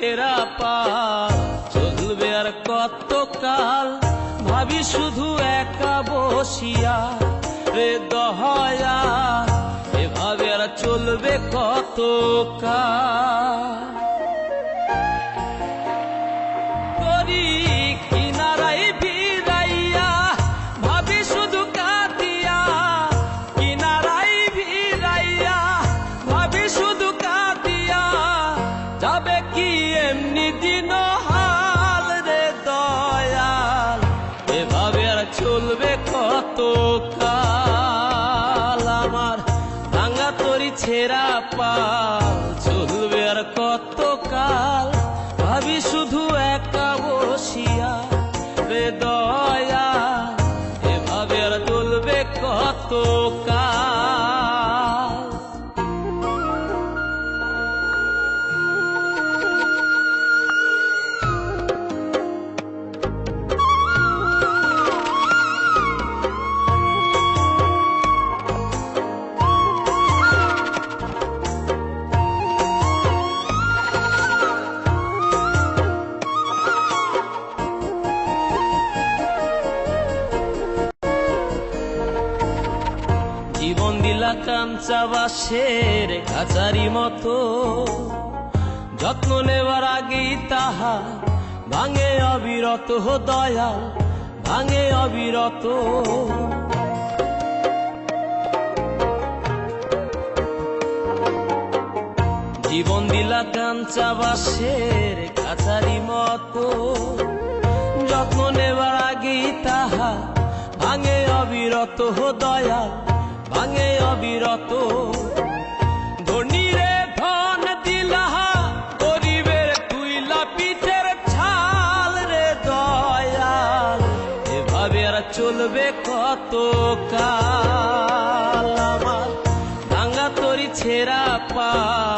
ছেঁড়া পা। চলবে আর কতকাল? ভাবি শুধু একা বসিয়া রে দহয়া। এভাবে আর চলবে কতকাল? কত কাল আমার ভাঙা তরি ছেঁড়া পাল চলবে আর কত কাল ভাবি শুধু একা বসিয়া রে দয়া এভাবে আর চলবে কত কাল দিলা কাঞ্চা বাসের কাচারি মতো। যত্ন নেবার আগেই তাহা ভাঙে অবিরত দয়াল, ভাঙে অবিরত। জীবন দিলা কাঞ্চা বাসের কাছারি মতো। যত্ন নেবার আগেই তাহা ভাঙে অবিরত দয়া ভাঙে অবিরত। ধনীরে ধন দিলাহা গরিবের তুইলা পিঠের ছাল রে দয়াল। এভাবে আর চলবে কত কাল? আমার ভাঙা তরি ছেঁড়া পাল।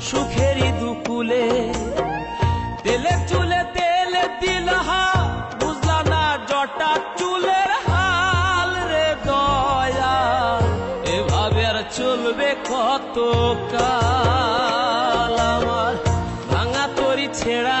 সুখেরই দুপুলে তেলে চুলে তেলে দিলহা বুঝলা না জটা চুলের হাল রে দয়া এভাবে আর চলবে কত কাল আমার, ভাঙা তরি ছেঁড়া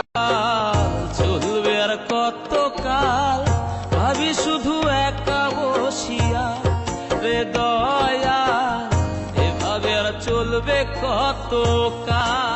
রে দয়া এভাবে আর চলবে কত কাল?